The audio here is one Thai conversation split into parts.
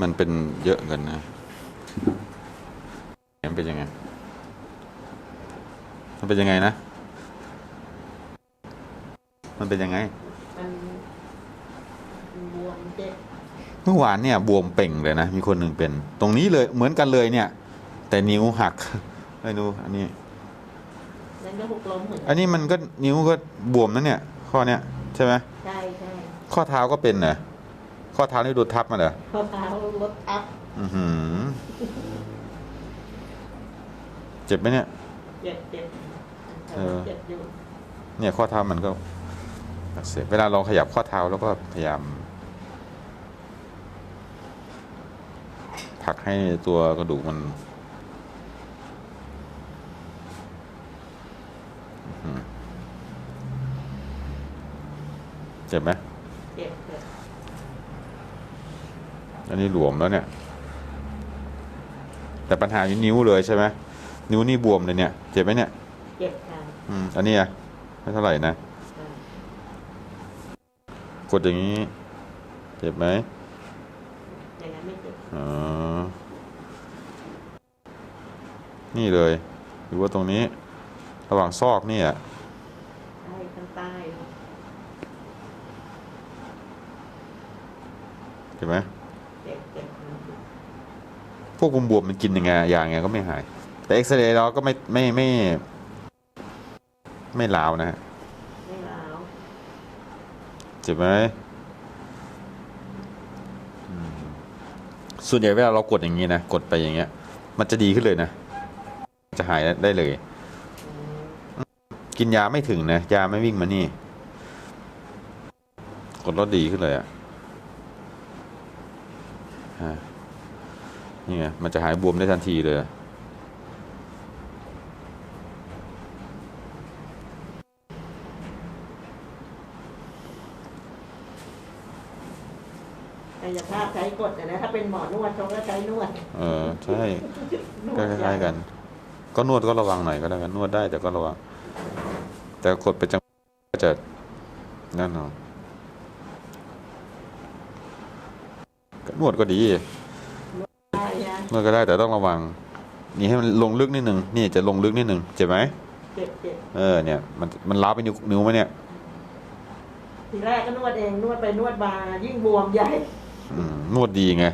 มันเป็นเยอะเงินนะมันเป็นยังไง มันเป็นยังไงนะ มันเป็นยังไงมันบวมเจ็บเมื่อวานเนี่ย บวมเป่งเลยนะ มีคนหนึ่งเป็น ตรงนี้เลยเหมือนกันเลยเนี่ย แต่นิ้วหักไม่รู้อันนี้นั่นก็หกล้มเหมือนกัอันนนี้มันก็นิ้วก็บวมนะเนี่ย ข้อเนี้ยใช่ไหมใช่ใช่ข้อเท้าก็เป็นเหรอ ข้อเท้านี่โดนทับมาเหรอข้อเท้ารถทับอือหือเจ็บไหมเนี่ย เจ็บเจ็บเออ เจ็บอยู่เนี่ยข้อเท้ามันก็อักเสบเวลาเราขยับข้อเท้าแล้วก็พยายามผลักให้ตัวกระดูกมันอื้อหือเจ็บไหม เจ็บเจ็บ อันนี้หลวมแล้วเนี่ย แต่ปัญหาอยู่นิ้วเลยใช่ไหมนิ้วนี่บวมเลยเนี่ย เจ็บไหมเนี่ยเจ็บค่ะอืมอันนี้อะไม่เท่าไหร่นะอ่ากดอย่างนี้ เจ็บไหมอย่างนั้นไม่เจ็บอ๋อนี่เลย หรือว่าตรงนี้ ระหว่างซอกนี่อะใช่ข้างใต้เห็นไหมเจ็บเจ็บ พวกบวมๆมันกินยังไงยาไงก็ไม่หาย แต่เอ็กซเรย์เราก็ไม่ไม่ไม่ ไม่ลาวนะฮะไม่ร้าวเจ็บไหมอืมส่วนใหญ่เวลาเรากดอย่างนี้นะกดไปอย่างเงี้ย มันจะดีขึ้นเลยนะ จะหายได้เลยอืมกินยาไม่ถึงนะ ยาไม่วิ่งมานี่ กดแล้วดีขึ้นเลยอะอะ นี่ไง มันจะหายบวมได้ทันทีเลย กายภาพใช้กดอะนะถ้าเป็นหมอนวดเขาก็ใช้นวด เออ ใช่นวก็ดคล้ายๆกัน ก็นวดก็ระวังหน่อยก็ได้กันนวดได้แต่ก็ระวัง แต่กดไปจังก็จะนั่นเนาะ นวดก็ดีได้นะนวดก็ได้แต่ต้องระวัง นี่ให้มันลงลึกนิดนึงนี่จะลงลึกนิดนึงเจ็บไหมเจ็บเจ็บเออเนี่ยมันมันล้าวไปนิ้วนิ้วไหมเนี่ยทีแรกก็นวดเองนวดไปนวดมายิ่งบวมใหญ่อืมนวดดีไง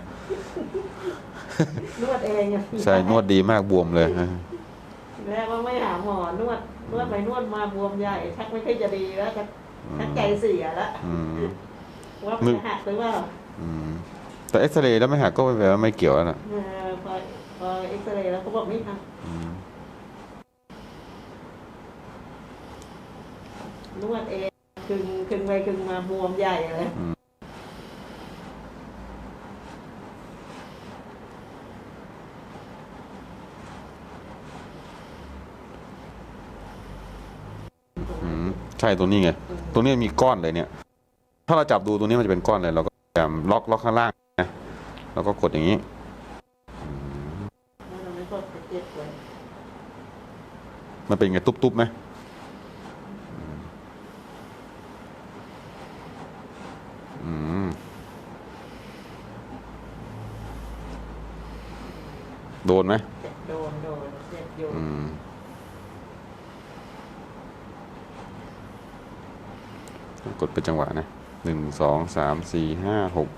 นวดเองอะใช่นวดดีมากบวมเลยทีแรกว่าไม่หาหมอนวดนวดไปนวดมาบวมใหญ่ชักไม่ค่อยจะดีแล้วชักชักใจเสียแล้วอืมว่ามันจะหักหรือเปล่าอืม แต่เอ็กซเรย์แล้วไม่หักก็แปลว่าไม่เกี่ยวแล้วนะเออพอพอเอ็กซเรย์แล้วเขาบอกไม่หักอืมนวดเองคึงคึงไปคึงมาบวมใหญ่เลยอืมใช่ตรงนี้ไงตรงนี้มีก้อนเลยเนี่ย ถ้าเราจับดูตรงนี้มันจะเป็นก้อนเลย เราก็พยายามล็อกล็อกข้างล่าง นะแล้วก็กดอย่างนี้ถ้าเราไม่กดจะเจ็บเลยมันเป็นไงตุ๊บๆไหมอืมโดนไหมเจ็บโดน โดนเจ็บอยู่อืมกดเป็นจังหวะนะหนึ่งสองสามสี่ห้าหก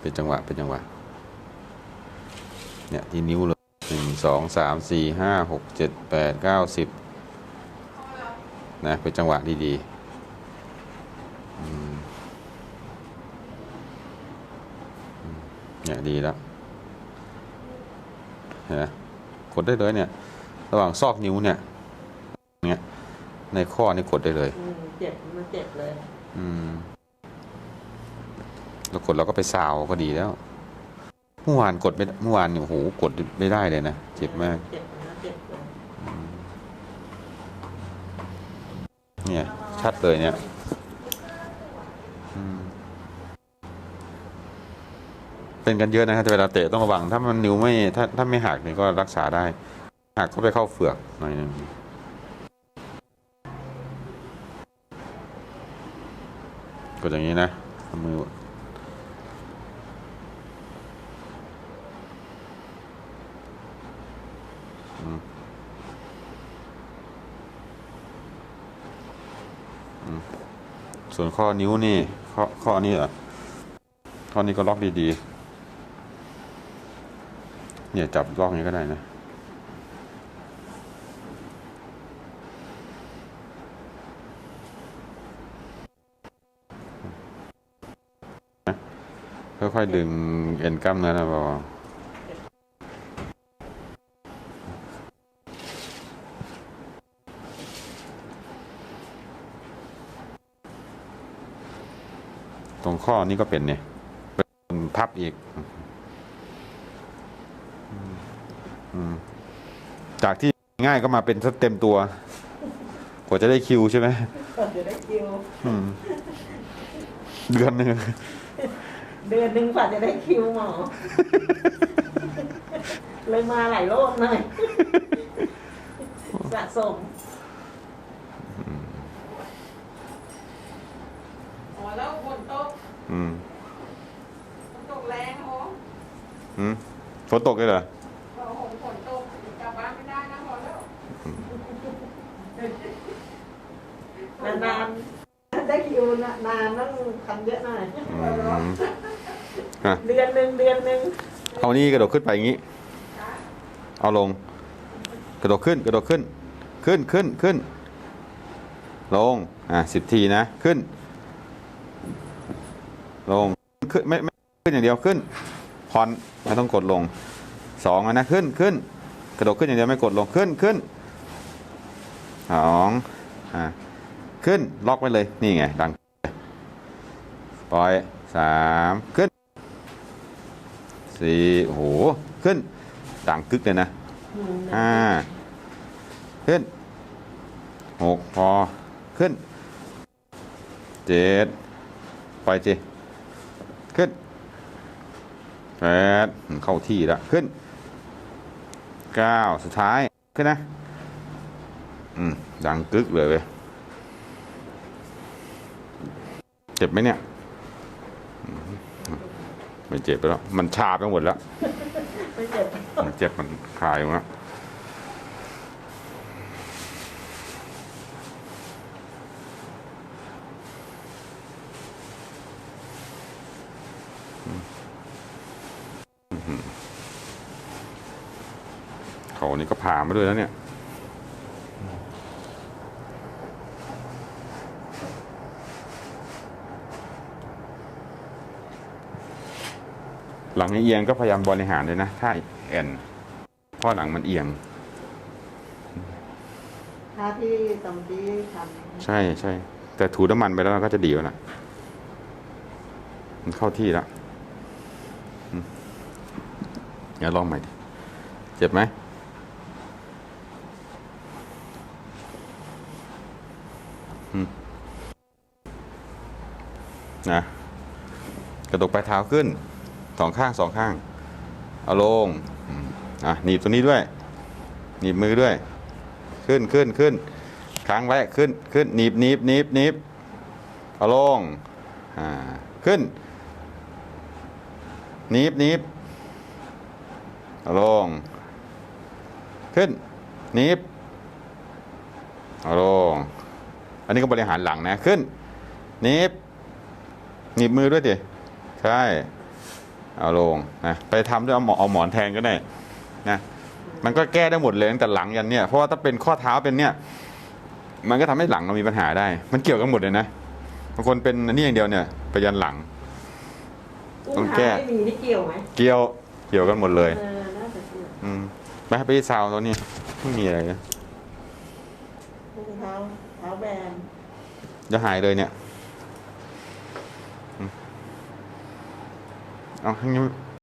เป็นจังหวะเป็นจังหวะเนี่ยที่นิ้วเลยหนึ่งสองสามสี่ห้าหกเจ็ดแปดเก้าสิบนะเป็นจังหวะดีๆอืมอืมเนี่ยดีแล้วเห็นไหมกดได้เลยเนี่ย ระหว่างซอกนิ้วเนี่ยเนี่ยในข้อนี่กดได้เลยอืมเจ็บมันเจ็บเลย อืม แล้วกดเราก็ไปซาวก็ดีแล้วเมื่อวานกดไม่เมื่อวานเนี่ยโอ้โหกดไม่ได้เลยนะเจ็บมากเจ็บนะเจ็บเลยเนี่ยชัดเลยเนี่ยอืมเป็นกันเยอะนะครับแต่เวลาเตะต้องระวัง ถ้ามันนิ้วไม่ถ้าถ้าไม่หักเนี่ยก็รักษาได้ หักก็ไปเข้าเฟือกหน่อยหนึงกดอย่างนี้นะเอามืออื ส่วนข้อนิ้วนี่ ข้อข้อนี้เหรอข้อนี้ก็ล็อกดีๆ เนี่ยจับล็อกอย่างนี้ก็ได้นะค่อยๆดึงเอ็นกล้ามเนื้อนะบา ตรงข้อนี้ก็เป็นเนี่ยเป็นพับอีกอืมจากที่ง่ายก็มาเป็นสเต็มตัว กว่าจะได้คิวใช่ไหมก็จะได้คิวอืมเดือนหนึ่งเดือนหนึ่งกว่าจะได้คิวหมอ เลยมาหลายโรคหน่อยสะสม อ๋อ แล้วฝนตกอืมฝนตกแรงโอ้อืมฝนตกเลยเหรอพอหงฝนตกกลับบ้านไม่ได้นะพอแล้วนานๆได้คิวนานต้องทำเยอะหน่อยอืมอะเดือนหนึ่งเดือนหนึ่งเอานี่กระโดดขึ้นไปอย่างนี้ เอาลง กระโดดขึ้น กระโดดขึ้น ขึ้นขึ้นขึ้น ลง อะสิบทีนะ ขึ้น ลงขึ้นไม่ไม่ขึ้นอย่างเดียวขึ้นผ่อนไม่ต้องกดลงสองนะขึ้นขึ้นกระโดดขึ้นอย่างเดียวไม่กดลงขึ้นขึ้นสองอะขึ้นล็อกไว้เลยนี่ไงดังปล่อยสามขึ้นสี่โอ้โหขึ้นดังกึกเลยนะห้าขึ้นหกพอขึ้นเจ็ดไปเจ ขึ้นแปดเข้าที่แล้วขึ้นเก้าสุดท้ายขึ้นนะ อืม ดังกึกเลยเว้ยเจ็บไหมเนี่ยอืมไม่เจ็บไปแล้ว มันชาไปหมดแล้ว ไม่เจ็บ มันเจ็บมันคลายอยู่แล้ว เขานี่ก็ผ่ามาด้วยแล้วเนี่ย หลังเอียงก็พยายามบริหารเลยนะ ถ้าแอนเพราะหลังมันเอียงถ้าที่ตำที่ทำใช่ใช่ แต่ถูน้ำมันไปแล้วมันก็จะดีแล้วนะมันเข้าที่แล้วอืม เดี๋ยวลองใหม่ดิเจ็บไหมอืมนะกระดกปลายเท้าขึ้นสองข้างสองข้าง เอาลงอะหนีบตัวนี้ด้วย หนีบมือด้วย ขึ้นขึ้นขึ้นค้างไว้ขึ้นขึ้นหนีบหนีบหนีบหนีบเอาลงอ่าขึ้นหนีบหนีบ ลง ขึ้นหนีบเอาลง อันนี้ก็บริหารหลังนะ ขึ้นหนีบหนีบมือด้วยดิใช่ เอาลงนะไปทำด้วยเอาหมอเอาหมอนแทนก็ได้นะมันก็แก้ได้หมดเลยตั้งแต่หลังยันเนี่ยเพราะว่าถ้าเป็นข้อเท้าเป็นเนี่ย มันก็ทำให้หลังเรามีปัญหาได้ มันเกี่ยวกันหมดเลยนะบางคนเป็นอันนี้อย่างเดียวเนี่ยไปยันหลังต้องแก้ไม่มีนี่เกี่ยวไหมเกี่ยวเกี่ยวกันหมดเลยเออน่าจะเกี่ยวอืมไปไปซาวตัวนี้ไม่มีอะไรนะรองเท้าเท้าแบนจะหายเลยเนี่ยอืมเอาข้างนี้